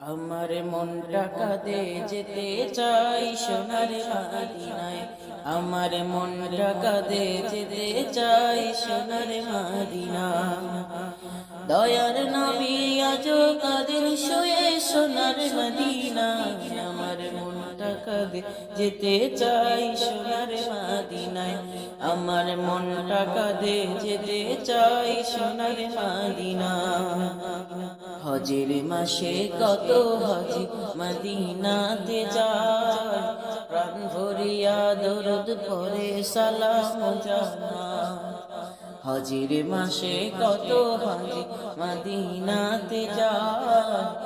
আমার মনটা কাঁদে যেতে চাই সোনার মাদিনায়। আমার মনটা কাঁদে যেতে চাই সোনার মাদিনা দয়ার নবী আজ কাদের শোয়ে সোনার মদিনা আমার কাঁদে। যেতে চাই সোনার মাদিনায়। আমার মনটা কাঁদে, যেতে চাই সোনার মাদিনা হজের মাসে কত হজি মদিনাতে যায়। প্রাণ ভরিয়া দরদ পরে সালাম হজির মাসে কত হাজি মদিনাতে যায়।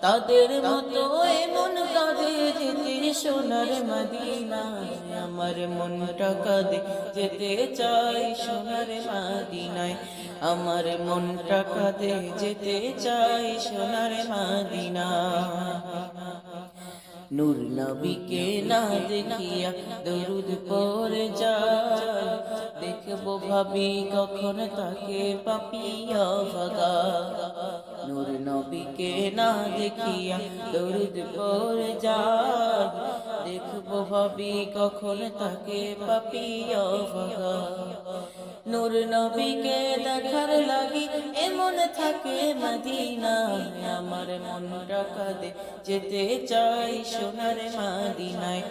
তাদের মতো এমন কাঁদে যেতে সোনার মদিনা আমার মনটা কাঁদে, যেতে চাই সোনার মদিনায়। আমার মনটা কাঁদে, যেতে চাই সোনার মদিনা নূর নবীকে না দেখিয়া দরুদ পরে যায়। দেখব ভাবি, কখন তাকে পাপিয়া ভাগা। নূর নবীকে না দেখিয়া দরুদ পরে যায় দেখব ভাবি, কখন তাকে পাপিয়া ভাগা। নূর নবীকে দেখার লাগি এমন থাকে মদিনা আমার মনটা কাঁদে যেতে চাই সোনার মাদিনায়।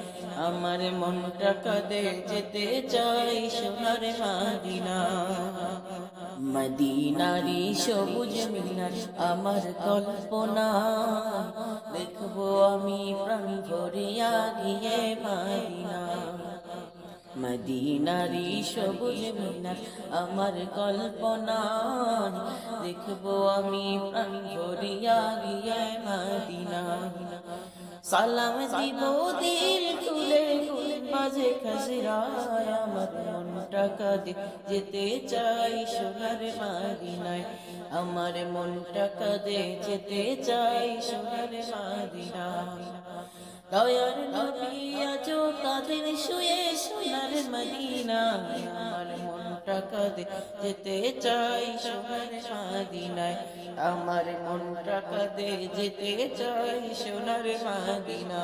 আমার মনটা কাঁদে যেতে চাই সোনার মাদিনা মদিনারি সবুজ মিনার আমার কল্পনা। দেখব আমি প্রাণ ভরিয়া গিয়ে মাদিনা মদিনারি সবুজ মিনার, আমার কল্পনা দেখব আমি প্রাণ ভরিয়া মদিনা সালাম দিব দিল তুলে মাঝে খাজরায়। আমার মনটা কাঁদে, যেতে চাই সোনার মাদিনায়। আমার মনটা দে যেতে চাই সোনার মাদিনায়। দয়ার নবী আজ তাদের শুয়ে সোনার মদিনা আমার মনটা কাঁদে, যেতে চাই সোনার মদিনায়। আমার মনটা কাঁদে, যেতে চাই সোনার মদিনা